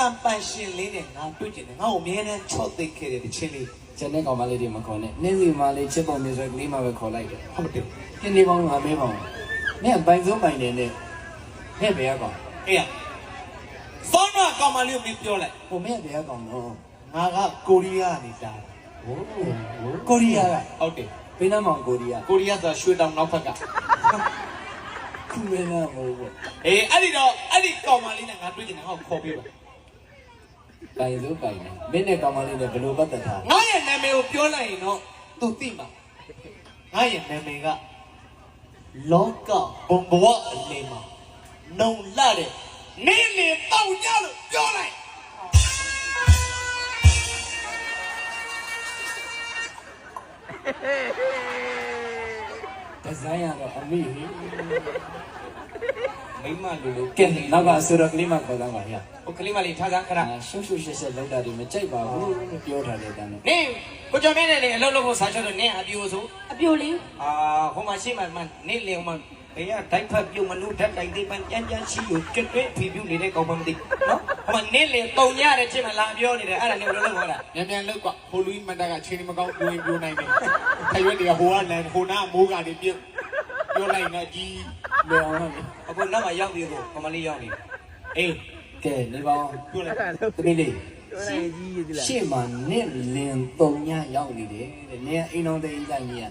တန်ပန်ရှင်လေးနဲ့ငါတွေ့ကျင်တယ်ငါ့ကိုအမြဲတမ်းချော့သိပ်ခဲ့တဲ့တခြင်းလေးကျန်တဲ့ကောင်မလေးတွေမခေါ်နဲ့နင်းစီမလေးချစ်ပုံမျိုးဆိုကလေးမှပဲခေါ်လိုက်တယ်ဟုတ်တယ်ခင်းနေပေါင်းငါမဲပေါင်းနင်းပိုင်စုံပိုင်နေနဲ့ဟဲ့ဘယ်ရကောင်အေးရစောနာကောင်မလေးကိုမင်းပြောလိုက်ဟိုမဲဘယ်ရကောင်တော့ငါကကိုရီးယားနေတာဟိုးကိုရီးယားကဟုတ်တယ်ပိန်းမောင်ကိုရီးယားကိုရီးယားဆိုတာရွှေတောင်နောက်ဘက်ကခုမဲနာမဟုတ်ဘူးအေးအဲ့ဒီတော့အဲ့ဒီကောင်မလေးနဲ့ငါတွေ့ကျင်တယ်ငါ့ကိုခေါ်ပေးပါ ပိုင်စုံပိုင်နေမင်းနဲ့ကောင်မလေးနဲ့ဘယ်လိုပတ်သက်ထားငါရဲ့နာမည်ကိုပြောလိုက်ရင်တော့သူသိမှာငါရဲ့နာမည်ကလောကဘုံဘဝအလင်းမှာနှုံလာတဲ့နေနေပေါက်ကြလို့ပြောလိုက်ဒီဇိုင်းကတော့အမိဟိ မိမလူလူကဲနောက်ကအဆိုတော့ကလေးမှခေါ်သားပါဗျာဟိုကလေးမလေးထားစားခဏအာရှုပ်ရှုပ်ရှက်ရှက်လောက်တာဒီမကြိုက်ပါဘူးလို့ပြောထားတဲ့အတိုင်းနဲ့နင်းကိုကျော်မင်းနဲ့လေအလုပ်လုပ်ဖို့စားချက်လို့နင်းအပြိုဆိုအပြိုလေးအာဟိုမှာရှိမှမှနင်းလေဟိုမှာဘေးကဒိုက်ဖက်ပြုတ်မနုဓာတ်တိုင်းဒီပန်းကြမ်းကြမ်းရှိကိုကျွတ်တွဲဖီပြူနေတဲ့ကောင်မမသိနော်ဟိုမှာနင်းလေတုံညတဲ့ချင်းမှလာပြောနေတယ်အဲ့ဒါနေဘယ်လိုလုပ်ဟောတာမြန်မြန်လောက်ကဟိုလူကြီးမန်တကချင်းနေမကောင်းပြင်းပြိုးနိုင်တယ်ခရွက်တွေကဟိုကလန်ဟိုနာမိုးကနေပြုတ်ပြောလိုက်တော့ကြီး လေအောင်လို့အခုနောက်မှရောက်ပြီကိုကမလေးရောက်နေအေးကဲနေပေါင်းပြောလိုက်သမီးလေးရှေ့မှာနင့်လင်တုံညရောက်နေတယ်တဲ့နင်အိမ်တော်တဲ့အိမ်တိုင်းကြီး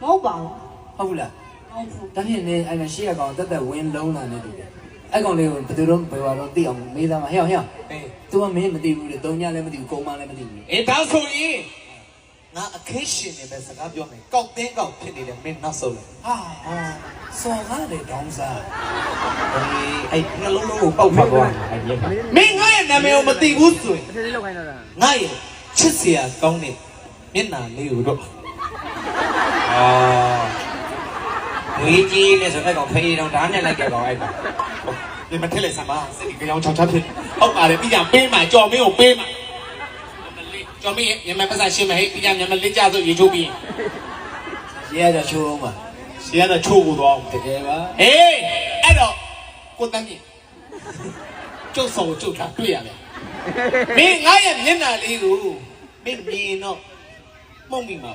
မဟုတ်ပါဘူးဟုတ်ဘူးလားဟုတ်ဘူးဒါဖြင့်နင်အဲ့မှာရှေ့ကကောင်တက်တက်ဝင်းလုံးလာနေတူတယ်အဲ့ကောင်လေးကိုဘယ်သူတော့ဘယ်ပါတော့သိအောင်မေးသားမှာဟဲ့ဟဲ့အေးသူကမင်းမသိဘူးလေတုံညလည်းမသိဘူးကုန်းမလည်းမသိဘူးအေးဒါဆိုရင် ငါအခေရှင်နေပဲစကားပြောမယ်ကောက်တင်းကောက်ဖြစ်နေတယ်မင်းနောက်ဆုံးလေဟာဟာစော်ကားလေတောင်းစားအေးအဲ့နှလုံးလုံးကိုပောက်ဖက်သွားအဲ့ဒီမင်းငါရဲ့နာမည်ကိုမသိဘူးဆိုရင်အထက်လေးလောက်ခိုင်းတော့တာငါရဲ့ချစ်စရာကောင်းတဲ့မျက်နှာလေးကိုတော့အာဝေးကြီးနဲ့ဆိုတဲ့ကောင်ဖေးတော့ဓာတ်နဲ့လိုက်ကြကောင်အဲ့ဒါဒီမထက်လက်ဆမ်းပါစိတ်ကြောင်ချောင်ချဖြစ်ဟုတ်ပါတယ်ပြီးကြပေးမှကြော်မင်းကိုပေးမှ ကြော်မင်းမြန်မြန်ပတ်စရှင်းမဟဲ့ပြီးကြမြန်မြန်လက်ကြဆိုရေချိုးပြီးရဲရချိုးအောင်ပါရှင်းရတော့ချိုးကိုတော့တကယ်ပါဟေးအဲ့တော့ကိုတန်းကြီးကျုပ်ဆောင်ကျုပ်ထားတွေ့ရမယ်မင်းငါရဲ့မျက်နှာလေးကိုမင်းမြင်တော့မှုံမိမှာ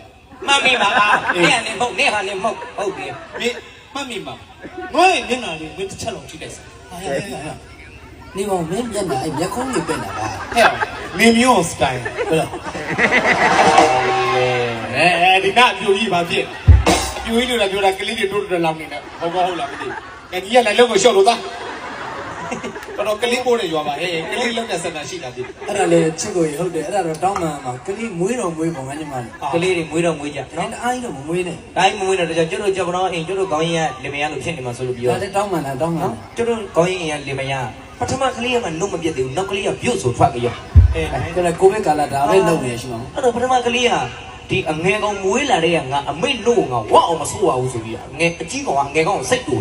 မမီပါလားနေကနေမဟုတ်နေဟာနေမဟုတ်ဟုတ်ပြီမင်းမှတ်မိမှာငါရဲ့မျက်နှာလေးမင်းတစ်ချက်လောက်ကြည့်လိုက်စမ်းဟာဟဲ့ဟဲ့ဟဲ့နေပေါင်းမင်းမျက်နှာအဲ့မျက်ခုံးကြီးပင့်တာပါဟဲ့ နေမျိုးစတိုင်ဟုတ်လားအဲဒီကအပြိုကြီးပါဖြစ်အပြိုကြီးလို့လည်းပြောတာကလေးတွေတိုးတိုးလောင်းနေတယ်ဟုတ်ကောဟုတ်လားမသိဘူးကကြီးကလည်းလုံးကိုရှော့လို့သားတော်တော်ကလေးပိုးနေရွာပါဟဲ့ကလေးလုံးနဲ့ဆက်တာရှိတာပြီအဲ့ဒါလေချစ်ကိုရဟုတ်တယ်အဲ့ဒါတော့တောင်းမှန်မှာကလေးမွေးတော်မွေးပုံငါညမလေးကလေးတွေမွေးတော့မွေးကြနော်နော်အားကြီးတော့မမွေးနဲ့တိုင်းမမွေးတော့ကျွန်တော်ကြောက်တော့အိမ်ကျွန်တော်ကောင်းရင်ကလေမယားလို့ဖြစ်နေမှာဆိုလို့ပြောဒါလည်းတောင်းမှန်တာတောင်းမှန်နော်ကျွန်တော်ကောင်းရင်အိမ်ကလေမယား ပထမကလေးကမှနှုတ်မပြတ်သေးဘူးနောက်ကလေးကပြုတ်ဆိုထွက်ကြရောအဲကလည်းကိုဗစ်ကာလဒါပဲလုပ်နေရှိမှာအဲ့တော့ပထမကလေးကဒီအငယ်ကောင်မွေးလာတဲ့ကငါအမိတ်လို့ငါဝတ်အောင်မဆိုးပါဘူးဆိုပြီးငယ်အကြီးကောင်ကအငယ်ကောင်ကိုစိတ်တူ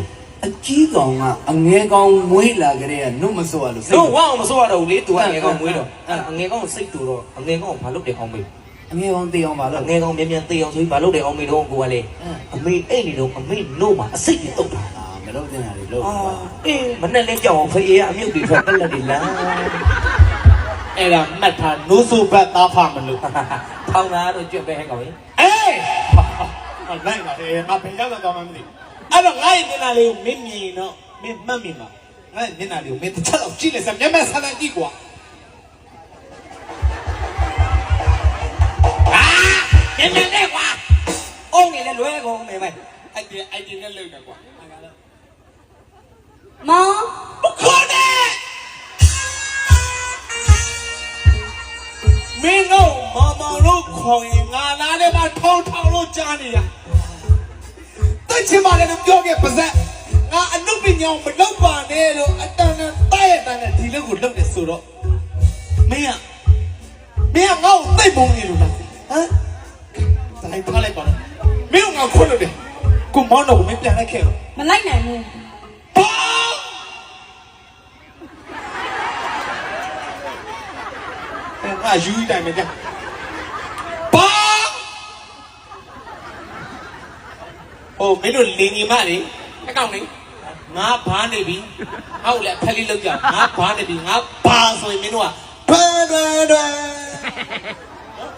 အကြီးကောင်ကအငယ်ကောင်မွေးလာကြတဲ့ကနှုတ်မစိုးရလို့လို့ဝတ်အောင်မဆိုးရတော့ဘူးလေသူကအငယ်ကောင်မွေးတော့အဲ့အငယ်ကောင်ကိုစိတ်တူတော့အငယ်ကောင်ကိုဘာလုပ်တယ်အောင်မေးအငယ်ကောင်တေးအောင်ပါလို့ငယ်ကောင်မြန်မြန်သေအောင်ဆိုပြီးဘာလုပ်တယ်အောင်မေးတော့ကိုကလေအမေအိတ်နေတော့အမေလို့မှာအစိတ်ကြီးတုတ်တာအာမ လုပ်တဲ့ဟာတွေလုပ်အာပါအေးမနဲ့လဲကြောက်အောင်ဖေးရအမြုပ်တွေထွက်တက်လက်တွေလာအဲ့ဒါမှတ်ထားနိုးဆိုဘတ်သားဖမလို့ထောင်းတာတော့ကြွက်ပဲဟဲ့ကောင်ကြီးအေးဟာနိုင်ပါလေငါဘယ်ရောက်တော့မှမသိအဲ့တော့ငါရဲ့မျက်နှာလေးကိုမင်းမြင်တော့မင်းမှတ်မိမှာငါရဲ့မျက်နှာလေးကိုမင်းတစ်ချက်လောက်ကြည့်လိုက်စမ်းမျက်မှန်ဆန်းဆန်းကြည့်ကွာမြန်မြန်လဲကွာအုံးနေလဲလွဲကုန်မယ်ပဲအဲ့ဒီအဲ့ဒီနဲ့လောက်တယ်ကွာ မောမခေါ်နဲ့မင်းတို့မောင်မောင်တို့ခေါ်ရင်ငါနားထဲမှာထောင်းထောင်းလို့ကြားနေရတက်ချင်ပါလေလို့ပြောခဲ့ပါစက်ငါအနုပညာမလုပ်ပါနဲ့လို့အတန်တန်တိုက်ရတန်နဲ့ဒီလောက်ကိုလုပ်နေဆိုတော့မင်းကမင်းကငါ့ကိုသိပ်ပုံနေလို့လားဟမ်တိုင်းထားလိုက်ပါလားမင်းကငါခွတ်လို့တယ်ကိုမောင်တော့ကိုမင်းပြန်လိုက်ခဲ့လို့မလိုက်နိုင်ဘူး ငါယူတိုင်းမကြဘာဟိုမင်းတို့လင်းညီမလေးအကောင်လေးငါဘာနေပြီဟုတ်လေဖက်လေးလောက်ကြငါဘာနေပြီငါဘာဆိုရင်မင်းတို့ကထွန်းထွန်းထွန်း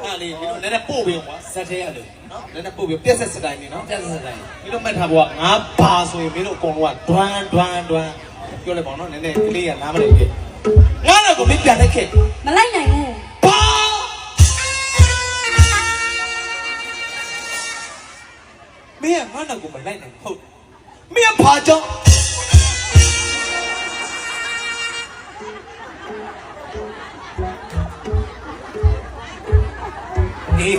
အဲ့လေမင်းတို့လည်းပို့ပြီးကွာစက်သေးရလို့နော်လည်းပို့ပြီးပြက်ဆက်စတိုင်းနေနော်ပြတ်စက်တိုင်းမင်းတို့မှတ်ထားဖို့ကငါဘာဆိုရင်မင်းတို့အကုန်လုံးကဒွမ်းဒွမ်းဒွမ်းပြောလိုက်ပါတော့နည်းနည်းကလေးကနားမလည်ခဲ့ငါတော့ကိုမင်းပြန်လိုက်ခဲ့မလိုက်နိုင်ဘူးဘာ မင်းကငါတော့ကိုမလိုက်နိုင်ဟုတ်မင်းကဘာကြောင့်အေး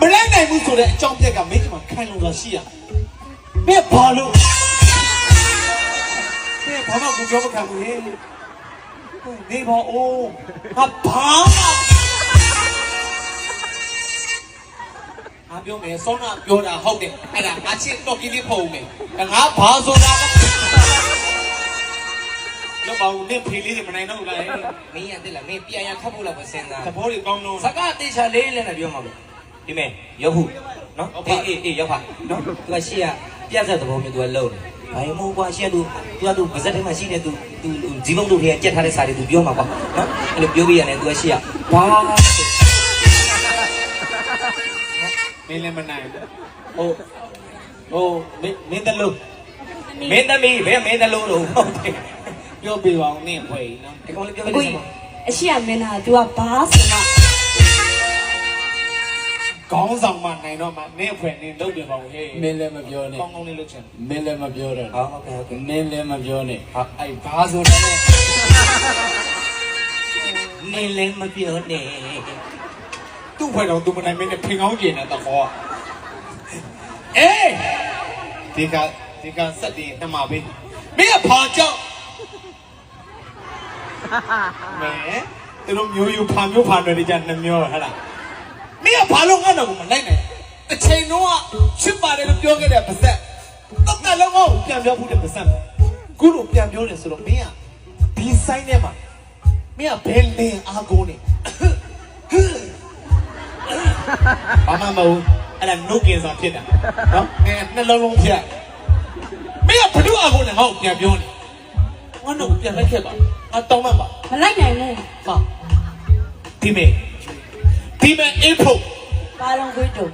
မလိုက်နိုင်ဘူးဆိုတဲ့အကြောင်းပြက်ကမင်းကမှခိုင်လုံစွာရှိရမင်းဘာလို့မင်းဘာမှကိုပြောမခံဘူးဟဲ့နေပါဦးငါဘာမှ ငါပြောမယ်စောနာပြောတာဟုတ်တယ်အဲ့ဒါငါချစ်တော့ကြီးလေးဖုံမယ်ငါဘာဆိုတာလဲလောက်ပါဦးနေဖေးလေးတွေမနိုင်တော့ဘူးလားမင်းရတဲ့လားမင်းပြန်ရခတ်ဖို့လားပဲစဉ်းစားသဘောတွေကောင်းလုံးစကားတေချာလေးလည်းနဲ့ပြောမှာပဲဒီမဲ့ရောက်ဖို့နော်အေးအေးအေးရောက်ပါနော်သူကရှေ့ကပြတ်ဆက်သဘောမျိုးသူကလုံတယ်ဘာရင်မို့ကွာရှေ့ကသူသူကသူပါဇက်ထဲမှာရှိတဲ့သူသူဇီမုံတို့တွေကကြက်ထားတဲ့စာတွေသူပြောမှာကွာနော်အဲ့လိုပြောပြရတယ်သူကရှေ့ကဘာ မင်းလည်းမနိုင်ဘူးဟိုဟိုမင်းမင်းတလို့မင်းသမီးဘယ်မင်းတလို့လို့ဟုတ်တယ်ပြောပြပါဦးနင့်ဖွယ်နော်ဒီကောင်လေးပြောအပြကိုနေကြီးမှာအရှိရမင်းသား तू ကဘာဆိုမှခေါင်းဆောင်မှနိုင်တော့မှနင့်ဖွယ်နင့်လုပ်ပြပါဦးဟေးမင်းလည်းမပြောနဲ့ကောင်းကောင်းလေးလုပ်ချင်မင်းလည်းမပြောတော့ဟုတ်ကဲ့ဟုတ်ကဲ့နင်းလည်းမပြောနဲ့ဟာအဲ့ဘာဆိုတော့လဲမင်းလည်းမပြောနဲ့ သူ့ဖွယ်တော့သူမနိုင်မင်းနဲ့ဖင်ကောင်းကျင်တဲ့တော့အေးဒီကဒီကစက်တင်နှမပေးမင်းကဘာကြောင့်မဲသူတို့မျိုးယူဖာမျိုးဖာတွေကြနှမျိုးဟဲ့လားမင်းကဘာလို့ငါ့တော့မလိုက်နိုင်အချိန်တော့ချစ်ပါတယ်လို့ပြောခဲ့တဲ့ပါဇက်အသက်လုံးကိုပြန်ပြောဖို့တဲ့ပါဇက်ခုလိုပြန်ပြောတယ်ဆိုတော့မင်းကဒီဆိုင်ထဲမှာမင်းကဘယ်လင်းအားကိုးနေ မှမဟုတ်အဲ့ဒါနှုတ်ကင်စာဖြစ်တာနော်အဲနှလုံးလုံးဖြတ်မင်းကဘ누구အားကိုးနေဟောပြန်ပြောနေငါတို့ပြန်လိုက်ခဲ့ပါအတောင်းမှပါမလိုက်နိုင်ဘူးဟာဒီမေဒီမေအဖို့ဘာလုံးခွေးတုံ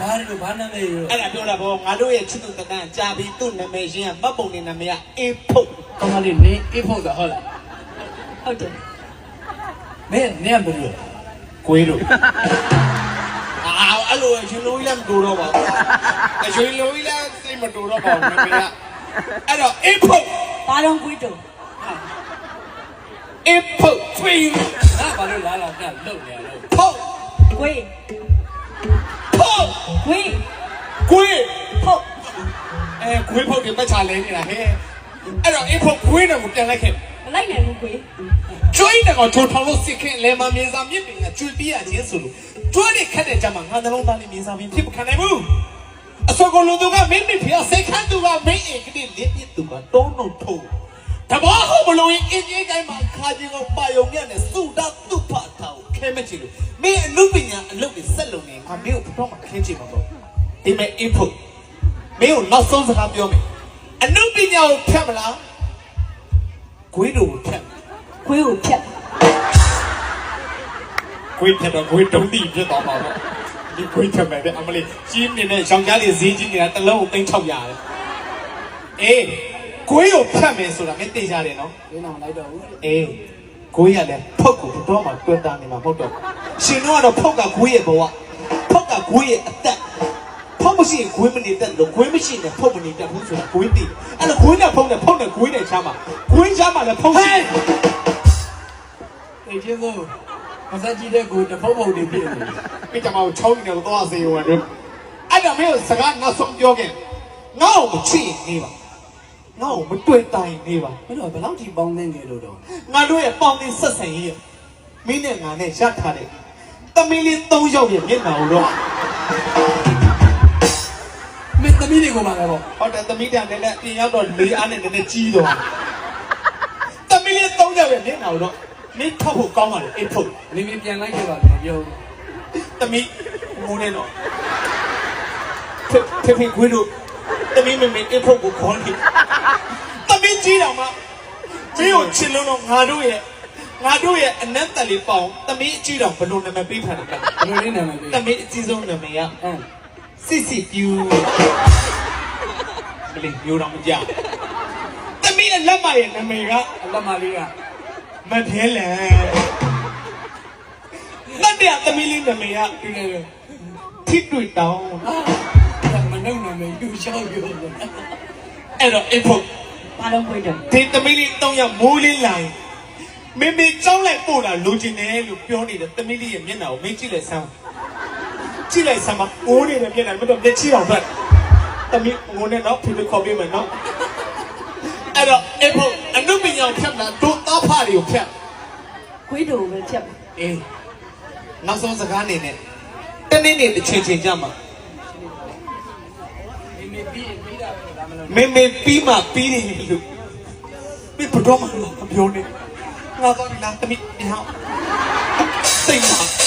ဘာလဲလို့ဘာနာမည်ရောအဲ့ဒါပြောတာပေါ့ငါတို့ရဲ့ချစ်သူတန်ကြာပြီးသူ့နာမည်ရင်းကမတ်ပုံနေနာမည်ကအဖို့ကောင်းမလေးနင်းအေးဖို့ဆိုဟုတ်လားဟုတ်တယ်မင်းနင်းဘယ်လိုကိုယ်တို့ အာအဲ့လိုရှင်လိုကြီးလည်းမတူတော့ပါဘူးရှင်လိုကြီးလည်းစိတ်မတူတော့ပါဘူးနာမည်ကအဲ့တော့အဖို့ဘာလုံးခွေးတုံအဖို့ထွေးငါဘာလို့လာလာပြလုတ်နေရလဲဖို့ခွေးဖို့ခွေးကိုယ်ဟုတ်အဲခွေးဖို့ဒီပတ်ချလဲနေတာဟဲ့အဲ့တော့အဖို့ခွေးတော့ကိုပြန်လိုက်ခဲ့မ လိုက်နိုင်ဘူးခွေးကျွိးတဲ့ကောင်ထိုးထောင်လို့စစ်ခင်လဲမမြေစာမြစ်ပင်ကကျွေးပြရခြင်းဆိုလို့ကျွေးတဲ့ခက်တဲ့ကြမှာငါနှလုံးသားနဲ့မြေစာပင်ဖြစ်မခံနိုင်ဘူးအစောကလူသူကမင်းမိဖျားစိတ်ခန့်သူကမင်းအိမ်ကလေးလစ်ပြသူကတုံးလုံးထုံးတဘောဟုတ်မလို့ရင်အင်းကြီးတိုင်းမှာခါကြီးကပါယုံမြတ်နဲ့စုတာသူ့ဖတ်တာကိုခဲမချင်လို့မင်းအမှုပညာအလုပ်တွေဆက်လုပ်နေငါမင်းကိုတော့မှခဲချင်မှာပေါ့ဒီမဲ့အဖို့မင်းကိုနောက်ဆုံးစကားပြောမယ်အမှုပညာကိုဖြတ်မလား ခွေးတို့ကိုဖြတ်ခွေးကိုဖြတ်ခွေးဖြတ်တော့ခွေးတုံးတိဖြစ်သွားမှာပေါ့ဒီခွေးဖြတ်မယ်တဲ့အမလေးကြီးမြင်တဲ့ရောင်ကြားလေးဈေးကြီးနေတာတစ်လုံးကို3600ရတယ်အေးခွေးကိုဖြတ်မယ်ဆိုတာမင်းသိကြတယ်နော်ဒီနောက်မလိုက်တော့ဘူးအေးခွေးရလဲဖုတ်ကိုတော့မှတွန်းတာနေမှာမဟုတ်တော့ဘူးရှင်တို့ကတော့ဖုတ်ကခွေးရဲ့ဘဝဖုတ်ကခွေးရဲ့အသက်ဖု တ်မရှိရင်ခွေးမနေတတ်လို့ခွေးမရှိရင်ဖုတ်မနေတတ်ဘူးဆိုတာခွေးသိအဲ့တော့ခွေးနဲ့ဖုတ်နဲ့ဖုတ်နဲ့ခွေးနဲ့ချားမှာခွေးချားမှာလည်းဖုတ်ရှိတယ်အေးကျေးဇူးမဆက်ကြည့်တဲ့ကိုတဖုတ်ဖုတ်နေပြည့်နေမိကြမကိုချောင်းနေတော့သွားစေဝင်တယ်အဲ့ဒါမျိုးစကားနောက်ဆုံးပြောခဲ့ငါ့ကိုမချစ်ရင်နေပါငါ့ကိုမတွေ့တိုင်နေပါဘယ်တော့ဘယ်လောက်ထိပေါင်းနေနေလို့တော့ငါတို့ရဲ့ပေါင်းတင်ဆက်ဆံရေးမင်းနဲ့ငါနဲ့ရထားတဲ့တမီးလေး၃ယောက်ရဲ့မျက်နှာကိုတော့ မင်းသမီးတွေကိုမှလည်းပေါ့ဟုတ်တယ်တမီးတန်နဲ့လည်းပြင်ရောက်တော့လေးအားနဲ့နည်းနည်းကြီးတော့တမီးလေး၃ယောက်ရဲ့မျက်နှာကိုတော့မင်းထောက်ဖို့ကောင်းပါလေအိတ်ဖို့နေမပြန်လိုက်ခဲ့ပါမပြောဘူးတမီးငိုနေတော့ဖေဖေဖေခွေးတို့သမီးမမေအဖို့ကိုခေါ်နေသမီးကြီးတော်မှာကြီးကိုချစ်လုံးတော့ငါတို့ရဲ့ငါတို့ရဲ့အနက်တက်လေးပေါအောင်သမီးကြီးတော်ဘယ်လိုနာမည်ပေးထားလဲဘယ်လိုလေးနာမည်ပေးသမီးအကြီးဆုံးနာမည်ကအင်း စစ်စစ်ပြူမလေးမျိုးတော်မကြသမီးရဲ့လက်မရဲ့နာမည်ကအလက်မလေးကမထဲလန်တတ်တဲ့သမီးလေးနာမည်ကဒီလေလေထိတွေ့တောင်းအာမနှုတ်နာမည်သူချောက်ပြောတယ်အဲ့တော့အဖို့ဘာလုံးခွေးတော့ဒီသမီးလေးတောင်းရမိုးလေးလာရင်မေမေကြောင်းလိုက်ပို့လာလိုချင်တယ်လို့ပြောနေတဲ့သမီးလေးရဲ့မျက်နှာကိုမင်းကြည့်လိုက်စမ်း ကြည့်လိုက်စမ်းမငိုးနေတဲ့မျက်နှာမတော့မျက်ချီအောင်ဖက်သမီးငိုနေတော့ဖေဖေခေါ်ပေးမယ်နော်အဲ့တော့အဖို့အနုပညာကိုဖြတ်လာတို့သားဖတွေကိုဖြတ်ခွေးတို့ပဲဖြတ်မှာအေးနောက်ဆုံးစကားနေနဲ့တနေ့နေ့တစ်ချိန်ချိန်ကြမှာဒီနေ့ပြီးရင်ပြီးတာပဲဒါမလို့မေမေပြီးမှပြီးတယ်လို့ပြဘတော်မှလာမပြောနဲ့ငါတော့ဒီလားတမိဒီဟောစိတ်မှာ